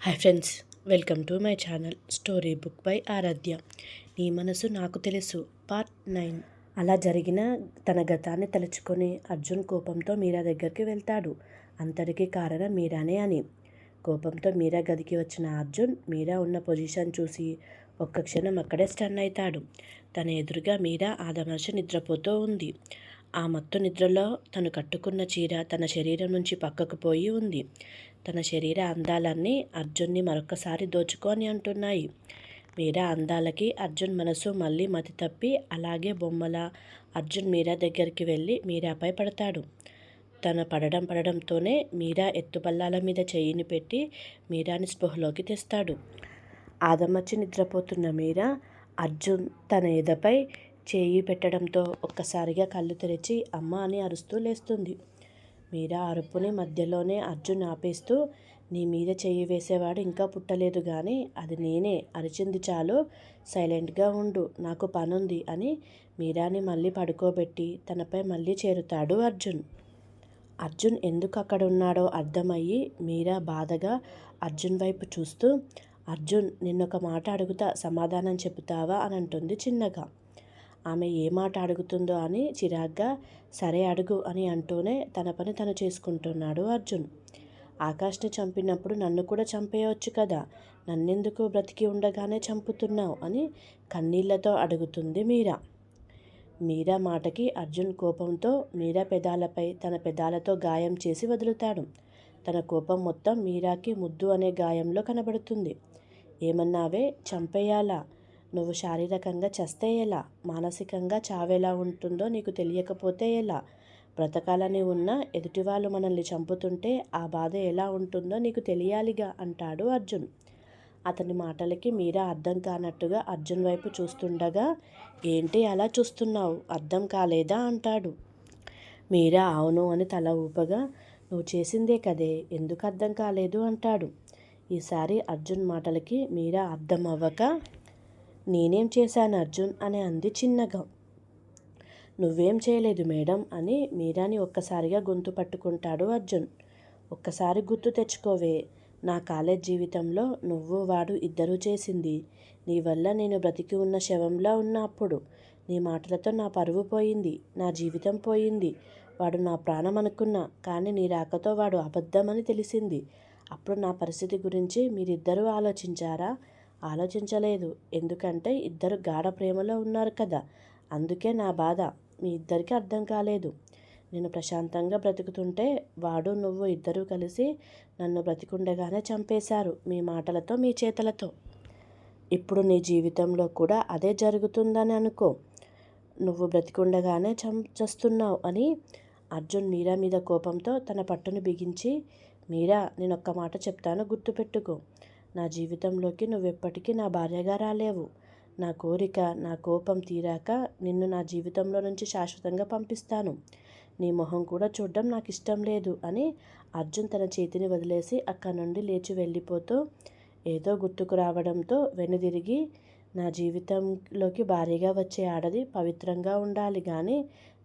Hi friends welcome to my channel story book by Aradhya. నీ మనసు నాకు తెలుసు. Part nine. అలా జరిగిన తన గతాన్ని తలుచుకొని అర్జున్ కోపంతో మీరా దగ్గరికి వెళ్తాడు. అంతటికీ కారణం మీరానే అని. కోపంతో మీరా గదికి వచ్చిన అర్జున్ మీరా ఉన్న పొజిషన్ చూసి ఒక్క క్షణం అక్కడే స్టన్ అవుతాడు తన ఎదురుగా మీరా ఆదమర్చి నిద్రపోతూ ఉంది. ఆ మత్తు నిద్రలో తను కట్టుకున్న చీర తన శరీరం నుంచి పక్కకు పోయి ఉంది. తన శరీర అందాలన్నీ అర్జున్ని మరొకసారి దోచుకొని అంటున్నాయి. మీరా అందాలకి అర్జున్ మనసు మళ్ళీ మతి తప్పి అలాగే బొమ్మల అర్జున్ మీరా దగ్గరికి వెళ్ళి మీరాపై పడతాడు. తన పడడం పడడంతోనే మీరా ఎత్తుపల్లాల మీద చెయ్యిని పెట్టి మీరాని స్పృహలోకి తెస్తాడు. ఆదమచ్చి నిద్రపోతున్న మీరా అర్జున్ తన ఎదపై చేయి పెట్టడంతో ఒక్కసారిగా కళ్ళు తెరిచి అమ్మ అని అరుస్తూ లేస్తుంది. మీరా అరుపుని మధ్యలోనే అర్జున్ ఆపేస్తూ నీ మీద చెయ్యి వేసేవాడు ఇంకా పుట్టలేదు కానీ అది నేనే అరిచింది చాలు సైలెంట్గా ఉండు నాకు పనుంది అని మీరాని మళ్ళీ పడుకోబెట్టి తనపై మళ్ళీ చేరుతాడు అర్జున్. అర్జున్ ఎందుకు అక్కడ ఉన్నాడో అర్థమయ్యి మీరా బాధగా అర్జున్ వైపు చూస్తూ అర్జున్ నిన్నొక మాట అడుగుతా సమాధానం చెబుతావా అని అంటుంది చిన్నగా. ఆమె ఏ మాట అడుగుతుందో అని చిరాగ్గా సరే అడుగు అని అంటూనే తన పని తను చేసుకుంటున్నాడు అర్జున్. ఆకాష్ని చంపినప్పుడు నన్ను కూడా చంపేయవచ్చు కదా నన్నెందుకు బ్రతికి ఉండగానే చంపుతున్నావు అని కన్నీళ్ళతో అడుగుతుంది మీరా. మీరా మాటకి అర్జున్ కోపంతో మీరా పెదాలపై తన పెదాలతో గాయం చేసి వదులుతాడు. తన కోపం మొత్తం మీరాకి ముద్దు అనే గాయంలో కనబడుతుంది. ఏమన్నావే? చంపేయాలా? నువ్వు శారీరకంగా చస్తే ఎలా? మానసికంగా చావెలా ఉంటుందో నీకు తెలియకపోతే ఎలా? బ్రతకాలని ఉన్న ఎదుటివాళ్ళు మనల్ని చంపుతుంటే ఆ బాధ ఎలా ఉంటుందో నీకు తెలియాలిగా అంటాడు అర్జున్. అతని మాటలకి మీరా అర్థం కానట్టుగా అర్జున్ వైపు చూస్తుండగా ఏంటి అలా చూస్తున్నావు? అర్థం కాలేదా? అంటాడు. మీరా అవును అని తల ఊపగా నువ్వు చేసిందే కదే ఎందుకు అర్థం కాలేదు? అంటాడు. ఈసారి అర్జున్ మాటలకి మీరా అర్థం అవ్వక నేనేం చేశాను అర్జున్? అని అంది చిన్నగా. నువ్వేం చేయలేదు మేడం అని మీరాని ఒక్కసారిగా గొంతు పట్టుకుంటాడు అర్జున్. ఒక్కసారి గుర్తు తెచ్చుకోవే నా కాలేజ్ జీవితంలో నువ్వు వాడు ఇద్దరూ చేసింది. నీ వల్ల నేను బ్రతికి ఉన్న శవంలా ఉన్న అప్పుడు నీ మాటలతో నా పరువు పోయింది నా జీవితం పోయింది. వాడు నా ప్రాణం అనుకున్నా కానీ నీ రాకతో వాడు అబద్ధమని తెలిసింది. అప్పుడు నా పరిస్థితి గురించి మీరిద్దరూ ఆలోచించారా? ఆలోచించలేదు. ఎందుకంటే ఇద్దరు గాఢ ప్రేమలో ఉన్నారు కదా. అందుకే నా బాధ మీ ఇద్దరికీ అర్థం కాలేదు. నేను ప్రశాంతంగా బ్రతుకుతుంటే వాడు నువ్వు ఇద్దరూ కలిసి నన్ను బ్రతికుండగానే చంపేశారు మీ మాటలతో మీ చేతలతో. ఇప్పుడు నీ జీవితంలో కూడా అదే జరుగుతుందని అనుకో. నువ్వు బ్రతికుండగానే చంపేస్తున్నావు అని అర్జున్ మీరా మీద కోపంతో తన పట్టును బిగించి మీరా నేను ఒక్క మాట చెప్తాను గుర్తుపెట్టుకో. నా జీవితంలోకి నువ్వెప్పటికీ నా భార్యగా రాలేవు. నా కోరిక నా కోపం తీరాక నిన్ను నా జీవితంలో నుంచి శాశ్వతంగా పంపిస్తాను. నీ మొహం కూడా చూడడం నాకు ఇష్టం లేదు అని అర్జున్ తన చేతిని వదిలేసి అక్కడి నుండి లేచి వెళ్ళిపోతూ ఏదో గుర్తుకు రావడంతో వెనుదిరిగి నా జీవితంలోకి భారీగా వచ్చే ఆడది పవిత్రంగా ఉండాలి కానీ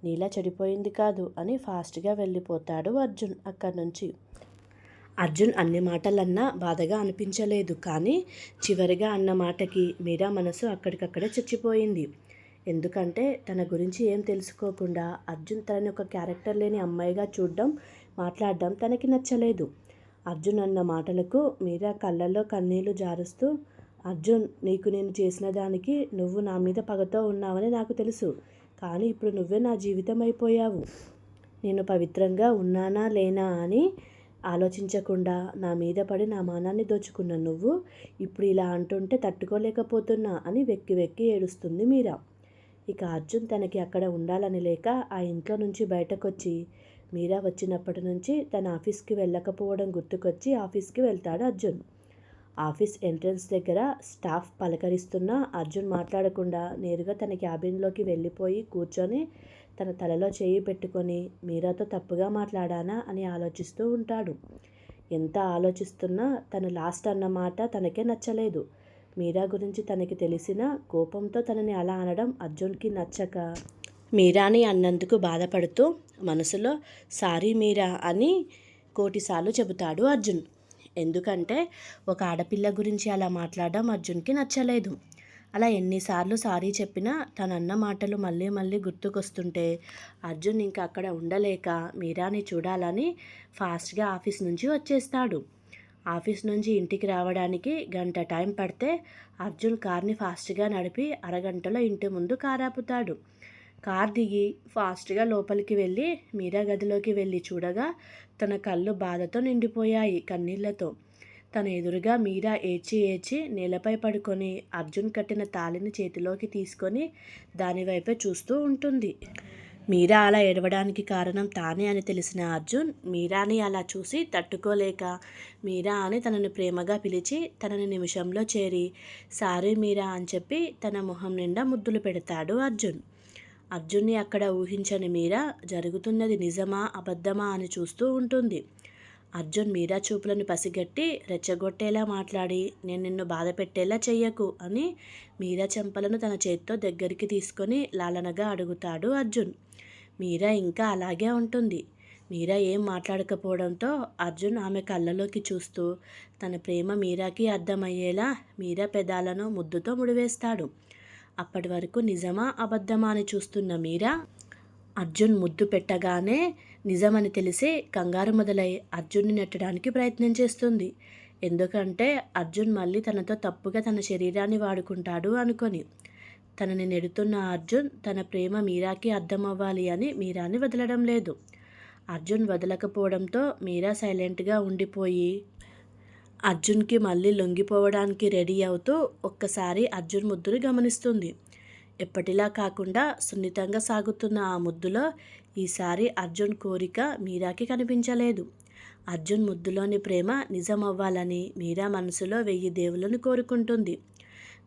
నీలా చెడిపోయింది కాదు అని ఫాస్ట్గా వెళ్ళిపోతాడు అర్జున్ అక్కడి నుంచి. అర్జున్ అన్ని మాటలన్నా బాధగా అనిపించలేదు. కానీ చివరిగా అన్న మాటకి మీరా మనసు అక్కడికక్కడే చచ్చిపోయింది. ఎందుకంటే తన గురించి ఏం తెలుసుకోకుండా అర్జున్ తనని ఒక క్యారెక్టర్ లేని అమ్మాయిగా చూడడం మాట్లాడడం తనకి నచ్చలేదు. అర్జున్ అన్న మాటలకు మీరా కళ్ళల్లో కన్నీళ్ళు జారుస్తూ అర్జున్ నీకు నేను చేసిన దానికి నువ్వు నా మీద పగతో ఉన్నావని నాకు తెలుసు. కానీ ఇప్పుడు నువ్వే నా జీవితం అయిపోయావు. నేను పవిత్రంగా ఉన్నానా లేనా అని ఆలోచించకుండా నా మీద పడి నా మానాన్ని దోచుకున్న నువ్వు ఇప్పుడు ఇలా అంటుంటే తట్టుకోలేకపోతున్నా అని వెక్కి వెక్కి ఏడుస్తుంది మీరా. ఇక అర్జున్ తనకి అక్కడ ఉండాలని లేక ఆ ఇంట్లో నుంచి బయటకొచ్చి మీరా వచ్చినప్పటి నుంచి తన ఆఫీస్కి వెళ్ళకపోవడం గుర్తుకొచ్చి ఆఫీస్కి వెళ్తాడు అర్జున్. ఆఫీస్ ఎంట్రన్స్ దగ్గర స్టాఫ్ పలకరిస్తున్నా అర్జున్ మాట్లాడకుండా నేరుగా తన క్యాబిన్లోకి వెళ్ళిపోయి కూర్చొని తన తలలో చేయి పెట్టుకొని మీరాతో తప్పుగా మాట్లాడానా? అని ఆలోచిస్తూ ఉంటాడు. ఎంత ఆలోచిస్తున్నా తను లాస్ట్ అన్న మాట తనకే నచ్చలేదు. మీరా గురించి తనకి తెలిసిన కోపంతో తనని అలా అనడం అర్జున్కి నచ్చక మీరాని అన్నందుకు బాధపడుతూ మనసులో సారీ మీరా అని కోటిసార్లు చెబుతాడు అర్జున్. ఎందుకంటే ఒక ఆడపిల్ల గురించి అలా మాట్లాడడం అర్జున్కి నచ్చలేదు. అలా ఎన్నిసార్లు సారీ చెప్పినా తన అన్న మాటలు మళ్ళీ మళ్ళీ గుర్తుకొస్తుంటే అర్జున్ ఇంకా అక్కడ ఉండలేక మీరాని చూడాలని ఫాస్ట్గా ఆఫీస్ నుంచి వచ్చేస్తాడు. ఆఫీస్ నుంచి ఇంటికి రావడానికి గంట టైం పడితే అర్జున్ కార్ని ఫాస్ట్గా నడిపి అరగంటలో ఇంటి ముందు కారాపుతాడు. కార్ దిగి ఫాస్ట్గా లోపలికి వెళ్ళి మీరా గదిలోకి వెళ్ళి చూడగా తన కళ్ళు బాధతో నిండిపోయాయి కన్నీళ్ళతో. తన ఎదురుగా మీరా ఏడ్చి ఏడ్చి నేలపై పడుకొని అర్జున్ కట్టిన తాళిని చేతిలోకి తీసుకొని దానివైపే చూస్తూ ఉంటుంది. మీరా అలా ఏడవడానికి కారణం తానే అని తెలిసిన అర్జున్ మీరాని అలా చూసి తట్టుకోలేక మీరా అని తనని ప్రేమగా పిలిచి తనని నిమిషంలో చేరి సారీ మీరా అని చెప్పి తన మొహం నిండా ముద్దులు పెడతాడు అర్జున్. అర్జున్ని అక్కడ ఊహించని మీరా జరుగుతున్నది నిజమా అబద్ధమా అని చూస్తూ ఉంటుంది. అర్జున్ మీరా చూపులను పసిగట్టి రెచ్చగొట్టేలా మాట్లాడి నేను నిన్ను బాధ పెట్టేలా చెయ్యకు అని మీరా చెంపలను తన చేత్తో దగ్గరికి తీసుకొని లాలనగా అడుగుతాడు అర్జున్. మీరా ఇంకా అలాగే ఉంటుంది. మీరా ఏం మాట్లాడకపోవడంతో అర్జున్ ఆమె కళ్ళలోకి చూస్తూ తన ప్రేమ మీరాకి అర్థమయ్యేలా మీరా పెదాలను ముద్దుతో ముడివేస్తాడు. అప్పటి వరకు నిజమా అబద్ధమా అని చూస్తున్న మీరా అర్జున్ ముద్దు పెట్టగానే నిజమని తెలిసి కంగారు మొదలై అర్జున్ని నెట్టడానికి ప్రయత్నం చేస్తుంది. ఎందుకంటే అర్జున్ మళ్ళీ తనతో తప్పుగా తన శరీరాన్ని వాడుకుంటాడు అనుకొని. తనని నెడుతున్న అర్జున్ తన ప్రేమ మీరాకి అర్థమవ్వాలి అని మీరాని వదలడం లేదు. అర్జున్ వదలకపోవడంతో మీరా సైలెంట్గా ఉండిపోయి అర్జున్కి మళ్ళీ లొంగిపోవడానికి రెడీ అవుతూ ఒక్కసారి అర్జున్ ముద్దుని గమనిస్తుంది. ఎప్పటిలా కాకుండా సున్నితంగా సాగుతున్న ఆ ముద్దులో ఈసారి అర్జున్ కోరిక మీరాకి కనిపించలేదు. అర్జున్ ముద్దులోని ప్రేమ నిజమవ్వాలని మీరా మనసులో వెయ్యి దేవులను కోరుకుంటుంది.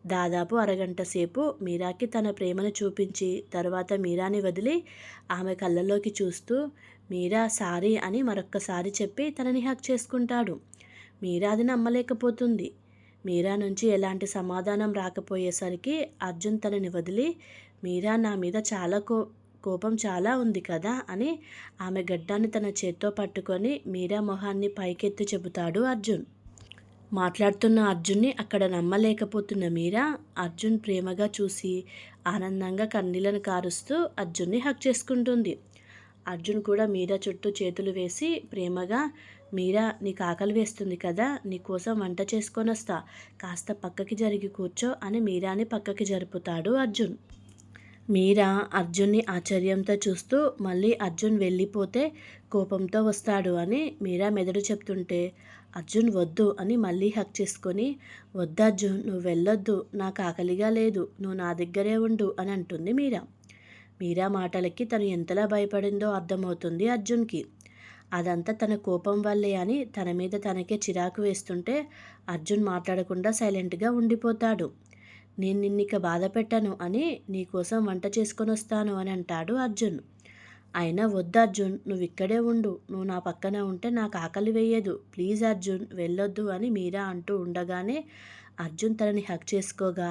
దాదాపు అరగంట సేపు మీరాకి తన ప్రేమను చూపించి తర్వాత మీరాని వదిలి ఆమె కళ్ళలోకి చూస్తూ మీరా సారీ అని మరొక్కసారి చెప్పి తనని హక్ చేసుకుంటాడు. మీరా అది నమ్మలేకపోతుంది. మీరా నుంచి ఎలాంటి సమాధానం రాకపోయేసరికి అర్జున్ తనని వదిలి మీరా నా మీద చాలా కో కోపం చాలా ఉంది కదా అని ఆమె గడ్డాన్ని తన చేత్తో పట్టుకొని మీరా మొహాన్ని పైకెత్తి చెబుతాడు అర్జున్. మాట్లాడుతున్న అర్జున్ని అక్కడ నమ్మలేకపోతున్న మీరా అర్జున్ ప్రేమగా చూసి ఆనందంగా కన్నీళ్ళను కారుస్తూ అర్జున్ని హక్ చేసుకుంటుంది. అర్జున్ కూడా మీరా చుట్టూ చేతులు వేసి ప్రేమగా మీరా నీకు ఆకలి వేస్తుంది కదా నీకోసం వంట చేసుకొని వస్తా కాస్త పక్కకి జరిగి కూర్చో అని మీరాని పక్కకి జరుపుతాడు అర్జున్. మీరా అర్జున్ని ఆశ్చర్యంతో చూస్తూ మళ్ళీ అర్జున్ వెళ్ళిపోతే కోపంతో వస్తాడు అని మీరా మెదడు చెప్తుంటే అర్జున్ వద్దు అని మళ్ళీ హక్ చేసుకొని వద్దు అర్జున్ నువ్వు వెళ్ళొద్దు నాకు ఆకలిగా లేదు నువ్వు నా దగ్గరే ఉండు అని అంటుంది మీరా. మీరా మాటలకి తను ఎంతలా భయపడిందో అర్థమవుతుంది అర్జున్కి. అదంతా తన కోపం వల్లే అని తన మీద తనకే చిరాకు వేస్తుంటే అర్జున్ మాట్లాడకుండా సైలెంట్గా ఉండిపోతాడు. నేను నిన్నిక బాధ పెట్టను అని నీకోసం వంట చేసుకొని వస్తాను అని అంటాడు అర్జున్. అయినా వద్దు అర్జున్ నువ్వు ఇక్కడే ఉండు. నువ్వు నా పక్కన ఉంటే నాకు ఆకలి వేయదు. ప్లీజ్ అర్జున్ వెళ్ళొద్దు అని మీరా అంటూ ఉండగానే అర్జున్ తనని హక్ చేసుకోగా.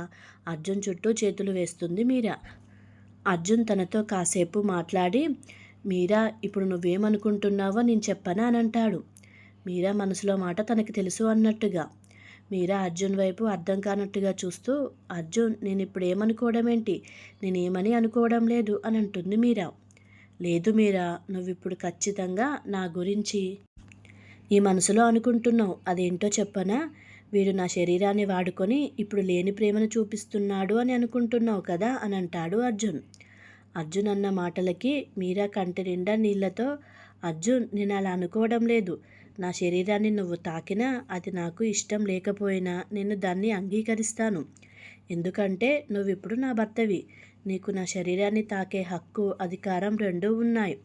అర్జున్ చుట్టూ చేతులు వేస్తుంది మీరా. అర్జున్ తనతో కాసేపు మాట్లాడి మీరా ఇప్పుడు నువ్వేమనుకుంటున్నావో నేను చెప్పనా అని అంటాడు. మీరా మనసులో మాట తనకి తెలుసు అన్నట్టుగా. మీరా అర్జున్ వైపు అర్థం కానట్టుగా చూస్తూ అర్జున్ నేను ఇప్పుడు ఏమనుకోవడం ఏంటి? నేనేమని అనుకోవడం లేదు అని అంటుంది మీరా. లేదు మీరా నువ్విప్పుడు ఖచ్చితంగా నా గురించి ఈ మనసులో అనుకుంటున్నావు. అదేంటో చెప్పనా? వీడు నా శరీరాన్ని వాడుకొని ఇప్పుడు లేని ప్రేమను చూపిస్తున్నాడు అని అనుకుంటున్నావు కదా అని అంటాడు అర్జున్. అర్జున్ అన్న మాటలకి మీరా కంటి నిండా నీళ్ళతో అర్జున్ నేను అలా అనుకోవడం లేదు. నా శరీరాన్ని నువ్వు తాకినా అది నాకు ఇష్టం లేకపోయినా నేను దాన్ని అంగీకరిస్తాను. ఎందుకంటే నువ్వు ఇప్పుడు నా భర్తవి. నీకు నా శరీరాన్ని తాకే హక్కు అధికారం రెండూ ఉన్నాయి.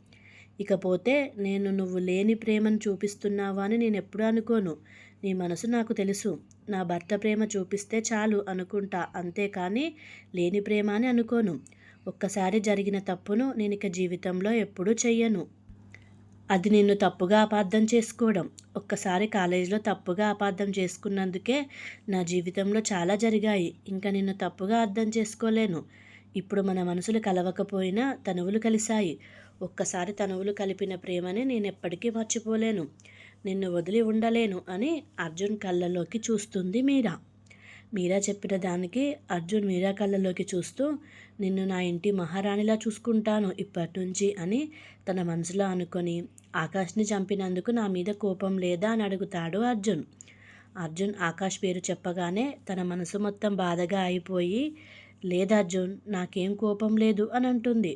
ఇకపోతే నేను నువ్వు లేని ప్రేమను చూపిస్తున్నావా అని నేను ఎప్పుడు అనుకోను. నీ మనసు నాకు తెలుసు. నా భర్త ప్రేమ చూపిస్తే చాలు అనుకుంటా అంతేకాని లేని ప్రేమ అని అనుకోను. ఒక్కసారి జరిగిన తప్పును నేను ఇక జీవితంలో ఎప్పుడూ చెయ్యను. అది నిన్ను తప్పుగా అపార్థం చేసుకోవడం. ఒక్కసారి కాలేజీలో తప్పుగా అపార్థం చేసుకున్నందుకే నా జీవితంలో చాలా జరిగాయి. ఇంకా నిన్ను తప్పుగా అర్థం చేసుకోలేను. ఇప్పుడు మన మనసులు కలవకపోయినా తనువులు కలిశాయి. ఒక్కసారి తనువులు కలిపిన ప్రేమని నేను ఎప్పటికీ మర్చిపోలేను. నిన్ను వదిలి ఉండలేను అని అర్జున్ కళ్ళలోకి చూస్తుంది మీరా. మీరా చెప్పిన దానికి అర్జున్ మీరా కళ్ళలోకి చూస్తూ నిన్ను నా ఇంటి మహారాణిలా చూసుకుంటాను ఇప్పటి నుంచి అని తన మనసులో అనుకొని ఆకాష్ని చంపినందుకు నా మీద కోపం లేదా అని అడుగుతాడు అర్జున్. అర్జున్ ఆకాష్ పేరు చెప్పగానే తన మనసు మొత్తం బాధగా అయిపోయి లేదా అర్జున్ నాకేం కోపం లేదు అని అంటుంది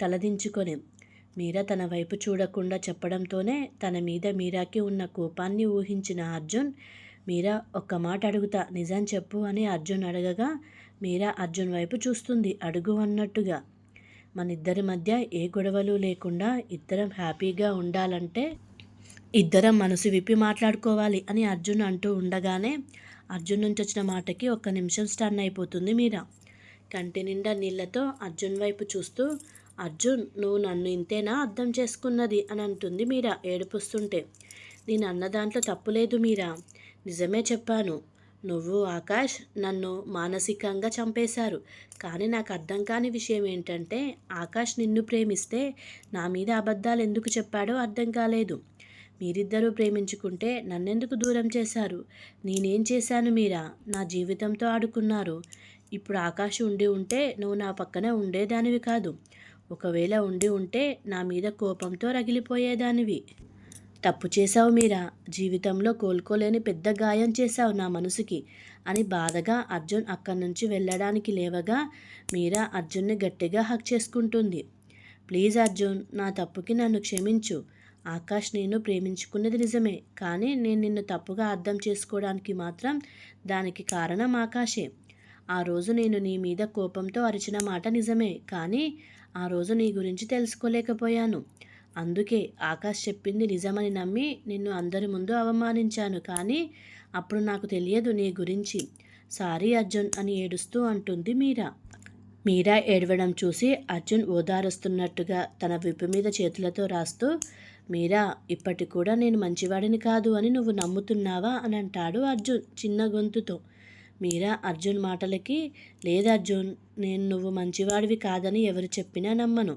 తలదించుకొని. మీరా తన వైపు చూడకుండా చెప్పడంతోనే తన మీద మీరాకి ఉన్న కోపాన్ని ఊహించిన అర్జున్ మీరా ఒక్క మాట అడుగుతా నిజం చెప్పు అని అర్జున్ అడగగా మీరా అర్జున్ వైపు చూస్తుంది అడుగు అన్నట్టుగా. మన ఇద్దరి మధ్య ఏ గొడవలు లేకుండా ఇద్దరం హ్యాపీగా ఉండాలంటే ఇద్దరం మనసు విప్పి మాట్లాడుకోవాలి అని అర్జున్ అంటూ ఉండగానే అర్జున్ నుంచి వచ్చిన మాటకి ఒక్క నిమిషం స్టన్ అయిపోతుంది మీరా. కంటి నిండా నీళ్ళతో అర్జున్ వైపు చూస్తూ అర్జున్ నువ్వు నన్ను ఇంతేనా అర్థం చేసుకున్నది? అని అంటుంది మీరా ఏడుపుస్తుంటే. నేను అన్న దాంట్లో తప్పులేదు మీరా. నిజమే చెప్పాను. నువ్వు ఆకాష్ నన్ను మానసికంగా చంపేశారు. కానీ నాకు అర్థం కాని విషయం ఏంటంటే ఆకాష్ నిన్ను ప్రేమిస్తే నా మీద అబద్ధాలు ఎందుకు చెప్పాడో అర్థం కాలేదు. మీరిద్దరూ ప్రేమించుకుంటే నన్నెందుకు దూరం చేశారు? నేనేం చేశాను మీరా? నా జీవితంతో ఆడుకున్నారు. ఇప్పుడు ఆకాష్ ఉండి ఉంటే నువ్వు నా పక్కన ఉండేదానివి కాదు. ఒకవేళ ఉండి ఉంటే నా మీద కోపంతో రగిలిపోయేదానివి. తప్పు చేశావు మీరా? జీవితంలో కోలుకోలేని పెద్ద గాయం చేశావు నా మనసుకి. అని బాధగా అర్జున్ అక్కడి నుంచి వెళ్ళడానికి లేవగా మీరా అర్జున్ని గట్టిగా హక్ చేసుకుంటుంది. ప్లీజ్ అర్జున్ నా తప్పుకి నన్ను క్షమించు. ఆకాష్ నేను ప్రేమించుకున్నది నిజమే కానీ నేను నిన్ను తప్పుగా అర్థం చేసుకోవడానికి మాత్రం దానికి కారణం ఆకాశే ఆ రోజు నేను నీ మీద కోపంతో అరిచిన మాట నిజమే కానీ ఆ రోజు నీ గురించి తెలుసుకోలేకపోయాను. అందుకే ఆకాష్ చెప్పింది నిజమని నమ్మి నిన్ను అందరి ముందు అవమానించాను. కానీ అప్పుడు నాకు తెలియదు నీ గురించి. సారీ అర్జున్ అని ఏడుస్తూ అంటుంది మీరా. మీరా ఏడవడం చూసి అర్జున్ ఓదారుస్తున్నట్టుగా తన విప్పు మీద చేతులతో రాస్తూ మీరా ఇప్పటి కూడా నేను మంచివాడిని కాదు అని నువ్వు నమ్ముతున్నావా? అని అంటాడు అర్జున్ చిన్న గొంతుతో. మీరా అర్జున్ మాటలకి లేదు అర్జున్ నేను నువ్వు మంచివాడివి కాదని ఎవరు చెప్పినా నమ్మను.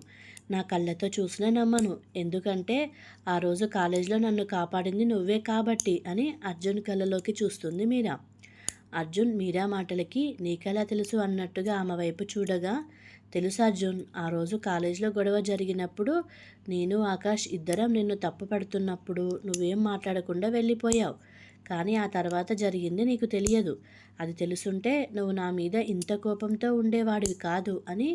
నా కళ్ళతో చూసినా నమ్మను. ఎందుకంటే ఆ రోజు కాలేజీలో నన్ను కాపాడింది నువ్వే కాబట్టి అని అర్జున్ కళ్ళలోకి చూస్తుంది మీరా. అర్జున్ మీరా మాటలకి నీకెలా తెలుసు అన్నట్టుగా ఆమె వైపు చూడగా తెలుసు అర్జున్ ఆ రోజు కాలేజీలో గొడవ జరిగినప్పుడు నేను ఆకాష్ ఇద్దరం నిన్ను తప్పు పడుతున్నప్పుడు నువ్వేం మాట్లాడకుండా వెళ్ళిపోయావు. కానీ ఆ తర్వాత జరిగింది నీకు తెలియదు. అది తెలుసుంటే నువ్వు నా మీద ఇంత కోపంతో ఉండేవాడివి కాదు అని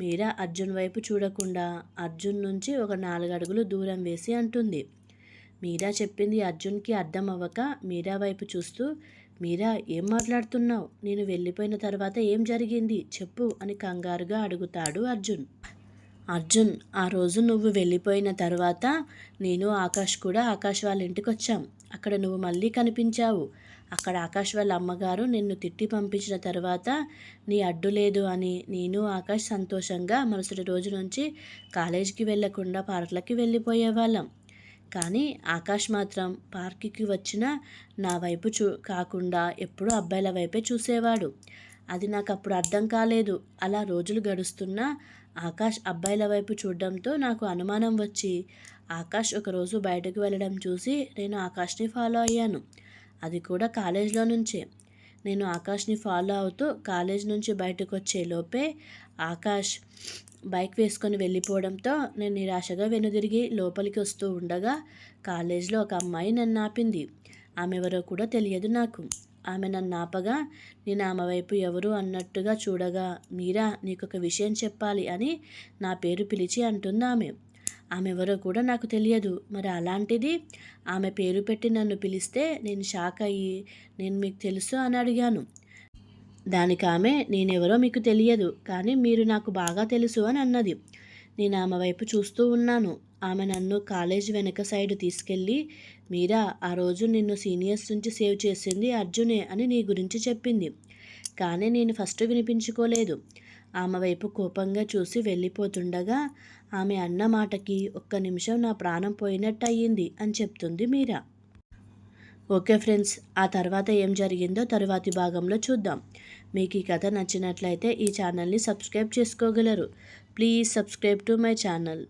మీరా అర్జున్ వైపు చూడకుండా అర్జున్ నుంచి ఒక నాలుగు అడుగులు దూరం వేసి అంటుంది. మీరా చెప్పింది అర్జున్కి అర్థం అవ్వక మీరా వైపు చూస్తూ మీరా ఏం మాట్లాడుతున్నావు? నేను వెళ్ళిపోయిన తర్వాత ఏం జరిగింది? చెప్పు అని కంగారుగా అడుగుతాడు అర్జున్. అర్జున్ ఆ రోజు నువ్వు వెళ్ళిపోయిన తర్వాత నేను ఆకాష్ కూడా ఆకాష్ వాళ్ళ ఇంటికి వచ్చాం అక్కడ నువ్వు మళ్ళీ కనిపించావు. అక్కడ ఆకాష్ వాళ్ళ అమ్మగారు నిన్ను తిట్టి పంపించిన తర్వాత నీ అడ్డు లేదు అని నేను ఆకాష్ సంతోషంగా మరుసటి రోజు నుంచి కాలేజీకి వెళ్ళకుండా పార్కులకి వెళ్ళిపోయేవాళ్ళం. కానీ ఆకాష్ మాత్రం పార్క్కి వచ్చిన నా వైపు చూ కాకుండా ఎప్పుడూ అబ్బాయిల వైపే చూసేవాడు. అది నాకు అప్పుడు అర్థం కాలేదు. అలా రోజులు గడుస్తున్నా ఆకాష్ అబ్బాయిల వైపు చూడడంతో నాకు అనుమానం వచ్చి ఆకాష్ ఒకరోజు బయటకు వెళ్ళడం చూసి నేను ఆకాష్ని ఫాలో అయ్యాను. అది కూడా కాలేజ్లో నుంచే. నేను ఆకాష్ని ఫాలో అవుతూ కాలేజ్ నుంచి బయటకు వచ్చే లోపే ఆకాష్ బైక్ వేసుకొని వెళ్ళిపోవడంతో నేను నిరాశగా వెనుదిరిగి లోపలికి వస్తూ ఉండగా కాలేజ్లో ఒక అమ్మాయి నన్ను ఆపింది. ఆమె ఎవరో కూడా తెలియదు నాకు. ఆమె నన్ను ఆపగా నేను ఆమె వైపు ఎవరు అన్నట్టుగా చూడగా మీరా నీకు ఒక విషయం చెప్పాలి అని నా పేరు పిలిచి అంటుంది ఆమె. ఆమె ఎవరో కూడా నాకు తెలియదు. మరి అలాంటిది ఆమె పేరు పెట్టి నన్ను పిలిస్తే నేను షాక్ అయ్యి నేను మీకు తెలుసు అని అడిగాను. దానికి ఆమె నేనెవరో మీకు తెలియదు కానీ మీరు నాకు బాగా తెలుసు అని అన్నది. నేను ఆమె వైపు చూస్తూ ఉన్నాను. ఆమె నన్ను కాలేజ్ వెనక సైడ్ తీసుకెళ్ళి మీరా ఆ రోజు నిన్ను సీనియర్స్ నుంచి సేవ్ చేసింది అర్జునే అని నీ గురించి చెప్పింది. కానీ నేను ఫస్ట్ వినిపించుకోలేదు. ఆమె వైపు కోపంగా చూసి వెళ్ళిపోతుండగా ఆమె అన్న మాటకి ఒక్క నిమిషం నా ప్రాణం పోయినట్టు అయ్యింది అని చెప్తుంది మీరా. ఓకే ఫ్రెండ్స్ ఆ తర్వాత ఏం జరిగిందో తరువాతి భాగంలో చూద్దాం. మీకు ఈ కథ నచ్చినట్లయితే ఈ ఛానల్ని సబ్స్క్రైబ్ చేసుకోగలరు. Please subscribe to my channel.